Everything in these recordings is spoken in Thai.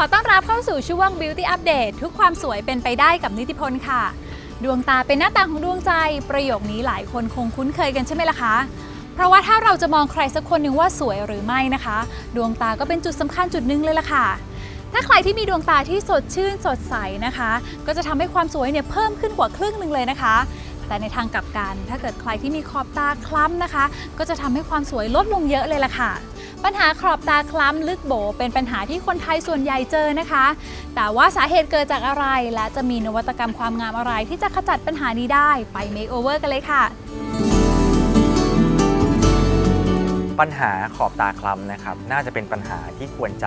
ขอต้อนรับเข้าสู่ช่วง Beauty Update ทุกความสวยเป็นไปได้กับนิติพลค่ะ ดวงตาเป็นหน้าต่างของดวงใจ ประโยคนี้หลายคนคงคุ้นเคยกันใช่ไหมล่ะคะ เพราะว่าถ้าเราจะมองใครสักคนหนึ่งว่าสวยหรือไม่นะคะ ดวงตาก็เป็นจุดสำคัญจุดหนึ่งเลยล่ะค่ะ ถ้าใครที่มีดวงตาที่สดชื่นสดใสนะคะ ก็จะทำให้ความสวยเนี่ยเพิ่มขึ้นกว่าครึ่งหนึ่งเลยนะคะ แต่ในทางกลับกัน ถ้าเกิดใครที่มีขอบตาคล้ำนะคะ ก็จะทำให้ความสวยลดลงเยอะเลยล่ะค่ะ ปัญหาขอบตาคล้ำลึกโบ เป็นปัญหาที่คนไทยส่วนใหญ่เจอนะคะ แต่ว่าสาเหตุเกิดจากอะไร และจะมีนวัตกรรมความงามอะไร ที่จะขจัดปัญหานี้ได้ไปเมคโอเวอร์กันเลยค่ะปัญหาขอบตาคล้ำนะครับน่าจะเป็นปัญหาที่ควรใจ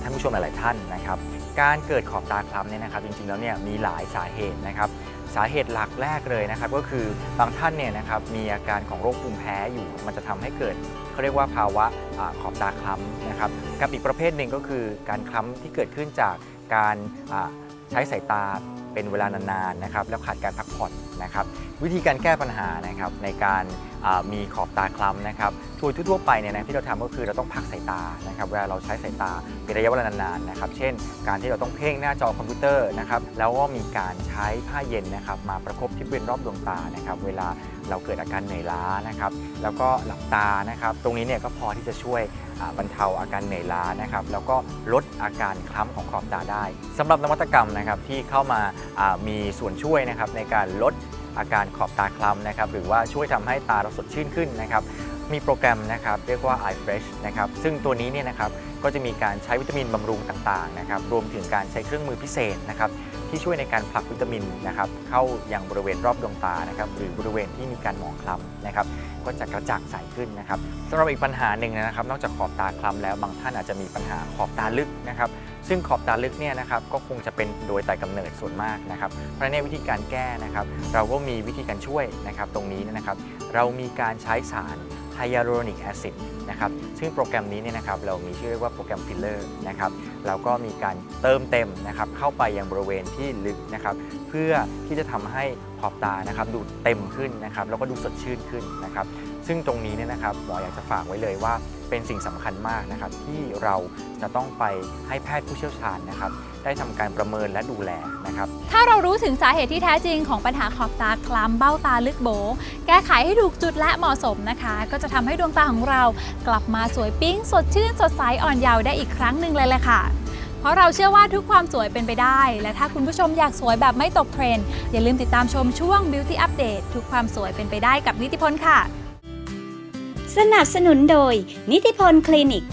ท่านผู้ชมหลาย ๆ ท่านนะครับ การเกิดขอบตาคล้ำเนี่ยนะครับจริง ๆ แล้วเนี่ยมีหลายสาเหตุนะครับ สาเหตุหลักแรกเลยนะครับก็คือบางท่านเนี่ยนะครับมีอาการของโรคภูมิแพ้อยู่ มันจะทำให้เกิดเขาเรียกว่าภาวะอาขอบตาคล้ำนะครับกับอีกประเภทหนึ่งก็คือการคล้ำที่เกิดขึ้นจากการใช้สายตาเป็นเวลานานๆนะครับแล้วขาดการพักผ่อนนะครับวิธีการแก้ปัญหานะครับในการ มีขอบตาคล้ำนะครับโดยทั่วๆไปเนี่ยนะที่เราทำก็คือเราต้องพักสายตานะครับเวลาเราใช้สายตาเป็นระยะเวลานานๆนะครับเช่น การที่เราต้องเพ่งหน้าจอคอมพิวเตอร์นะครับแล้วก็มีการใช้ผ้าเย็นนะครับมาประคบที่บริเวณรอบดวงตานะครับเวลาเราเกิดอาการเหนื่อยล้านะครับแล้วก็หลับตานะครับตรงนี้เนี่ยก็พอที่จะช่วยบรรเทาอาการเหนื่อยล้านะครับแล้วก็ลดอาการคล้ำของขอบตาได้สำหรับนวัตกรรมนะครับที่เข้ามามีส่วนช่วยนะครับในการลด อาการขอบตาคล้ำนะครับหรือว่าช่วยทำให้ตาเราสดชื่นขึ้นนะครับมีโปรแกรมนะครับเรียกว่า Eye Fresh นะครับซึ่งตัวนี้เนี่ยนะครับก็จะมีการใช้วิตามินบำรุงต่างๆนะครับรวมถึงการใช้เครื่องมือพิเศษนะครับที่ช่วยในการผลักวิตามินนะครับเข้าอยังบริเวณรอบดวงตานะครับหรือบริเวณที่มีการหมองคล้ำนะครับก็จะกระจ่างใสขึ้นนะครับสำหรับอีกปัญหาหนึ่งนะครับ นอกจากขอบตาคล้ำแล้วบางท่านอาจจะมีปัญหาขอบตาลึกนะครับ ซึ่งขอบตาลึกเนี่ยนะครับก็คงจะเป็นโดยแต่กำเนิดส่วนมากนะครับ เพราะฉะนั้นวิธีการแก้นะครับเราก็มีวิธีการช่วยนะครับตรงนี้นะครับเรามีการใช้สารไฮยาลูรอนิกแอซิดนะครับซึ่งโปรแกรมนี้เนี่ยนะครับเรามีชื่อเรียกว่าโปรแกรมฟิลเลอร์นะครับเราก็มีการเติมเต็มนะครับเข้าไปยังบริเวณที่ลึกนะครับเพื่อที่จะทำให้ขอบตานะครับดูเต็มขึ้นนะครับแล้วก็ดูสดชื่นขึ้นนะครับ ซึ่งตรงนี้เนี่ยนะครับหมออยากจะฝากไว้เลยว่าเป็นสิ่งสำคัญมากนะครับที่เราจะต้องไปให้แพทย์ผู้เชี่ยวชาญนะครับได้ทำการประเมินและดูแลนะครับถ้าเรารู้ถึงสาเหตุที่แท้จริงของปัญหาขอบตาคล้ำเบ้าตาลึกโบ แก้ไขให้ถูกจุดและเหมาะสมนะคะ ก็จะทำให้ดวงตาของเรากลับมาสวยปิ๊งสดชื่น สดใสอ่อนเยาว์ได้อีกครั้งหนึ่งเลยแหละค่ะเพราะเราเชื่อว่าทุกความสวยเป็นไปได้ และถ้าคุณผู้ชมอยากสวยแบบไม่ตกเทรนด์อย่าลืมติดตามชมช่วง Beauty Update ทุกความสวยเป็นไปได้กับนิติพลค่ะ สนับสนุนโดย นิติพลคลินิก